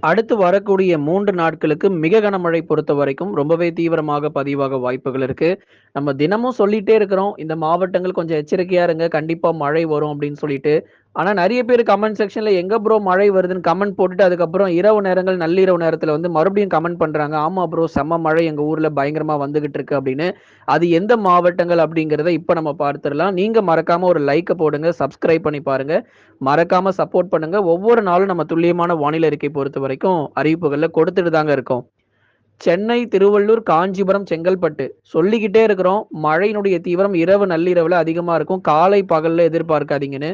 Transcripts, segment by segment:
அடுத்து வரக்கூடிய மூன்று நாட்களுக்கு மிக கனமழை பொறுத்த வரைக்கும் ரொம்பவே தீவிரமாக பதிவாக வாய்ப்புகள் இருக்கு. நம்ம தினமும் சொல்லிட்டே இருக்கிறோம். இந்த மாவட்டங்கள் கொஞ்சம் எச்சரிக்கையா இருங்க. கண்டிப்பா மழை வரும் அப்படின்னு சொல்லிட்டு. ஆனா நிறைய பேர் கமெண்ட் செக்ஷன்ல எங்க ப்ரோ மழை வருதுன்னு கமெண்ட் போட்டுட்டு அதுக்கப்புறம் இரவு நேரங்கள், நள்ளிரவு நேரத்துல வந்து மறுபடியும் கமெண்ட் பண்றாங்க. ஆமா ப்ரோ செம்ம மழை எங்க ஊர்ல பயங்கரமா வந்துகிட்டு இருக்கு அப்படின்னு. அது எந்த மாவட்டங்கள் அப்படிங்கிறத இப்ப நம்ம பார்த்துடலாம் நீங்க மறக்காம ஒரு லைக்கை போடுங்க. சப்ஸ்கிரைப் பண்ணி பாருங்க. மறக்காம சப்போர்ட் பண்ணுங்க. ஒவ்வொரு நாளும் நம்ம துல்லியமான வானிலை அறிக்கை பொறுத்தவரைக்கும் அறிவிப்புகள்ல கொடுத்துட்டு தாங்க இருக்கோம். சென்னை, திருவள்ளூர், காஞ்சிபுரம், செங்கல்பட்டு சொல்லிக்கிட்டே இருக்கிறோம். மழையினுடைய தீவிரம் இரவு, நள்ளிரவுல அதிகமா இருக்கும். காலை, பகல்ல எதிர்பார்க்காதீங்கன்னு.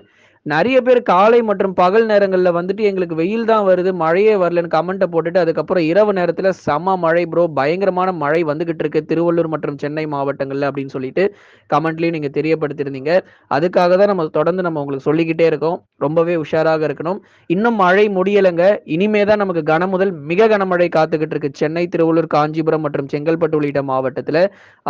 நிறைய பேர் காலை மற்றும் பகல் நேரங்களில் வந்துட்டு எங்களுக்கு வெயில் தான் வருது, மழையே வரலன்னு கமெண்ட்டை போட்டுட்டு அதுக்கப்புறம் இரவு நேரத்தில் செம மழை ப்ரோ, பயங்கரமான மழை வந்துகிட்டு இருக்கு திருவள்ளூர் மற்றும் சென்னை மாவட்டங்களில் அப்படின்னு சொல்லிட்டு கமெண்ட்லேயும் நீங்கள் தெரியப்படுத்தியிருந்தீங்க. அதுக்காக தான் நம்ம தொடர்ந்து நம்ம உங்களுக்கு சொல்லிக்கிட்டே இருக்கோம். ரொம்பவே உஷாராக இருக்கணும். இன்னும் மழை முடியலைங்க இனிமே தான் நமக்கு கன முதல் மிக கனமழை காத்துக்கிட்டு இருக்கு. சென்னை, திருவள்ளூர், காஞ்சிபுரம் மற்றும் செங்கல்பட்டு உள்ளிட்ட மாவட்டத்தில்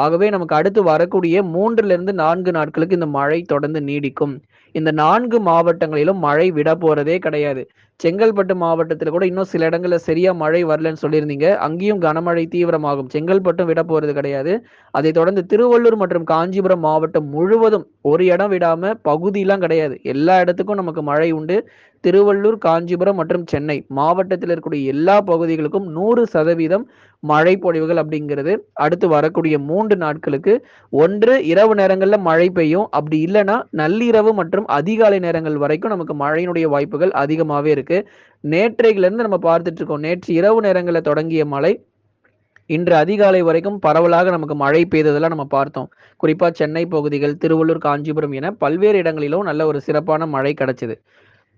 ஆகவே நமக்கு அடுத்து வரக்கூடிய 3லிருந்து 4 நாட்களுக்கு இந்த மழை தொடர்ந்து நீடிக்கும். இந்த நான்கு மாவட்டங்களிலும் மழை விட போறதே கிடையாது. செங்கல்பட்டு மாவட்டத்தில் கூட இன்னும் சில இடங்களில் சரியா மழை வரலன்னு சொல்லியிருந்தீங்க. அங்கேயும் கனமழை தீவிரமாகும். செங்கல்பட்டும் விட போறது கிடையாது. அதை தொடர்ந்து திருவள்ளூர் மற்றும் காஞ்சிபுரம் மாவட்டம் முழுவதும் ஒரு இடம் விடாம பகுதியெல்லாம் கிடையாது. எல்லா இடத்துக்கும் நமக்கு மழை உண்டு. திருவள்ளூர், காஞ்சிபுரம் மற்றும் சென்னை மாவட்டத்தில் இருக்கக்கூடிய எல்லா பகுதிகளுக்கும் 100% மழை பொழிவுகள் அப்படிங்கிறது அடுத்து வரக்கூடிய மூன்று நாட்களுக்கு ஒன்று இரவு நேரங்களில் மழை பெய்யும். அப்படி இல்லைன்னா நள்ளிரவு மற்றும் அதிகாலை நேரங்கள் வரைக்கும் நமக்கு மழையினுடைய வாய்ப்புகள் அதிகமாகவே இருக்கு. நேற்றையிலிருந்து நம்ம பார்த்துட்டு இருக்கோம். நேற்று இரவு நேரங்களில் தொடங்கிய மழை இன்று அதிகாலை வரைக்கும் பரவலாக நமக்கு மழை பெய்ததெல்லாம் நம்ம பார்த்தோம். குறிப்பா சென்னை பகுதிகள், திருவள்ளூர், காஞ்சிபுரம் என பல்வேறு இடங்களிலும் நல்ல ஒரு சிறப்பான மழை கிடைச்சது.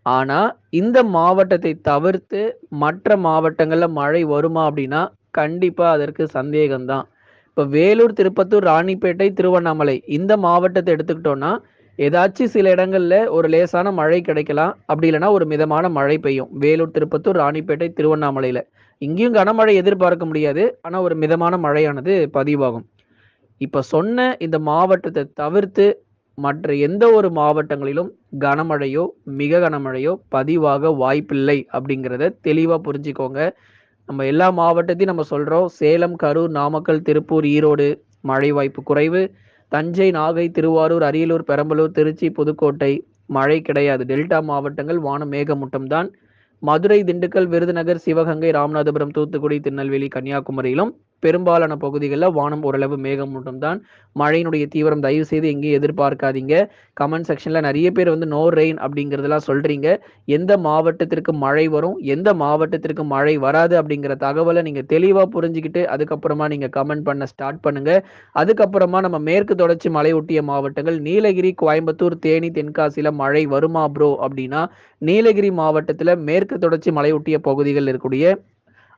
ஆனா இந்த மாவட்டத்தை தவிர்த்து மற்ற மாவட்டங்கள்ல மழை வருமா அப்படின்னா, கண்டிப்பா அதற்கு சந்தேகம்தான் இப்போ இப்ப வேலூர், திருப்பத்தூர், ராணிப்பேட்டை, திருவண்ணாமலை இந்த மாவட்டத்தை எடுத்துக்கிட்டோம்னா, ஏதாச்சும் சில இடங்கள்ல ஒரு லேசான மழை கிடைக்கலாம். அப்படி இல்லைன்னா ஒரு மிதமான மழை பெய்யும். வேலூர், திருப்பத்தூர், ராணிப்பேட்டை, திருவண்ணாமலையில. இங்கேயும் கனமழை எதிர்பார்க்க முடியாது. ஆனா ஒரு மிதமான மழையானது பதிவாகும். இப்ப சொன்ன இந்த மாவட்டத்தை தவிர்த்து மற்ற எந்த ஒரு மாவட்டங்களிலும் கனமழையோ, மிக கனமழையோ பதிவாக வாய்ப்பில்லை அப்படிங்கிறத தெளிவாக புரிஞ்சுக்கோங்க. நம்ம எல்லா மாவட்டத்தையும் நம்ம சொல்கிறோம் சேலம், கரூர், நாமக்கல், திருப்பூர், ஈரோடு மழை வாய்ப்பு குறைவு. தஞ்சை, நாகை, திருவாரூர், அரியலூர், பெரம்பலூர், திருச்சி, புதுக்கோட்டை மழை கிடையாது. டெல்டா மாவட்டங்கள் வானம் மேகமூட்டம் தான். மதுரை, திண்டுக்கல், விருதுநகர், சிவகங்கை, ராமநாதபுரம், தூத்துக்குடி, திருநெல்வேலி, கன்னியாகுமரியிலும் பெரும்பாலான பகுதிகளில் வானம் ஓரளவு மேகம் மட்டும் தான். மழையினுடைய தீவிரம் தயவு செய்து எங்கேயும் எதிர்பார்க்காதீங்க. கமெண்ட் செக்ஷன்ல நிறைய பேர் வந்து நோ ரெயின் அப்படிங்கிறதெல்லாம் சொல்றீங்க. எந்த மாவட்டத்திற்கு மழை வரும், எந்த மாவட்டத்திற்கு மழை வராது அப்படிங்கிற தகவலை நீங்க தெளிவா புரிஞ்சுக்கிட்டு அதுக்கப்புறமா நீங்க கமெண்ட் பண்ண ஸ்டார்ட் பண்ணுங்க. அதுக்கப்புறமா நம்ம மேற்கு தொடர்ச்சி மலையொட்டிய மாவட்டங்கள் நீலகிரி, கோயம்புத்தூர், தேனி, தென்காசியில மழை வருமா ப்ரோ அப்படின்னா, நீலகிரி மாவட்டத்துல மேற்கு தொடர்ச்சி மலையொட்டிய பகுதிகள் இருக்கக்கூடிய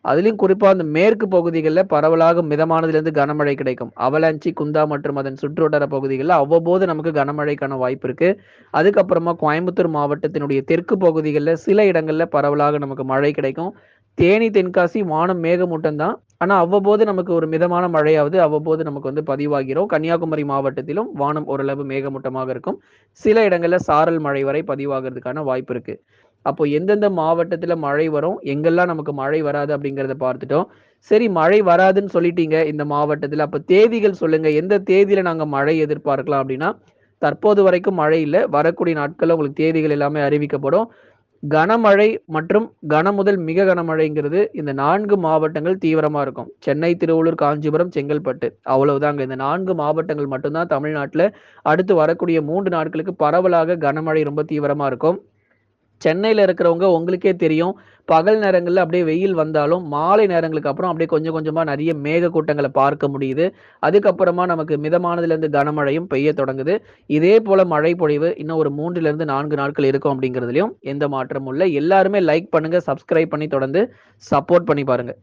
அதுலேயும் குறிப்பா அந்த மேற்கு பகுதிகளில் பரவலாக மிதமானதுலேருந்து கனமழை கிடைக்கும். அவலாஞ்சி, குந்தா மற்றும் அதன் சுற்றுவட்டார பகுதிகளில் அவ்வப்போது நமக்கு கனமழைக்கான வாய்ப்பு இருக்கு. அதுக்கப்புறமா கோயம்புத்தூர் மாவட்டத்தினுடைய தெற்கு பகுதிகளில் சில இடங்கள்ல பரவலாக நமக்கு மழை கிடைக்கும். தேனி, தென்காசி வானம் மேகமூட்டம் தான். அவ்வப்போது நமக்கு ஒரு மிதமான மழையாவது அவ்வப்போது நமக்கு வந்து பதிவாகிறோம் கன்னியாகுமரி மாவட்டத்திலும் வானம் ஓரளவு மேகமூட்டமாக இருக்கும். சில இடங்களில் சாரல் மழை வரை பதிவாகிறதுக்கான வாய்ப்பு இருக்குது அப்போ எந்தெந்த மாவட்டத்துல மழை வரும், எங்கெல்லாம் நமக்கு மழை வராது அப்படிங்கிறத பார்த்துட்டோம். சரி மழை வராதுன்னு சொல்லிட்டீங்க இந்த மாவட்டத்துல. அப்ப தேதிகள் சொல்லுங்க. எந்த தேதியில நாங்க மழை எதிர்பார்க்கலாம் அப்படின்னா, தற்போது வரைக்கும் மழை இல்லை வரக்கூடிய நாட்கள்ல உங்களுக்கு தேதிகள் எல்லாமே அறிவிக்கப்படும். கனமழை மற்றும் கன முதல் மிக கனமழைங்கிறது இந்த நான்கு மாவட்டங்கள் தீவிரமா இருக்கும். சென்னை, திருவள்ளூர், காஞ்சிபுரம், செங்கல்பட்டு அவ்வளவுதாங்க. இந்த நான்கு மாவட்டங்கள் மட்டும்தான் தமிழ்நாட்டில் தமிழ்நாட்டுல அடுத்து வரக்கூடிய மூன்று நாட்களுக்கு பரவலாக கனமழை ரொம்ப தீவிரமா இருக்கும். சென்னையில் இருக்கிறவங்க உங்களுக்கே தெரியும். பகல் நேரங்களில் அப்படியே வெயில் வந்தாலும், மாலை நேரங்களுக்கு அப்புறம் அப்படியே கொஞ்சம் கொஞ்சமாக நிறைய மேகக்கூட்டங்களை பார்க்க முடியுது. அதுக்கப்புறமா நமக்கு மிதமானதுலேருந்து கனமழையும் பெய்ய தொடங்குது. இதே போல் மழை பொழிவு இன்னும் ஒரு 3லிருந்து 4 நாட்கள் இருக்கும் அப்படிங்கிறதுலையும் எந்த மாற்றமும் இல்லை எல்லாருமே லைக் பண்ணுங்கள் சப்ஸ்கிரைப் பண்ணி தொடர்ந்து சப்போர்ட் பண்ணி பாருங்கள்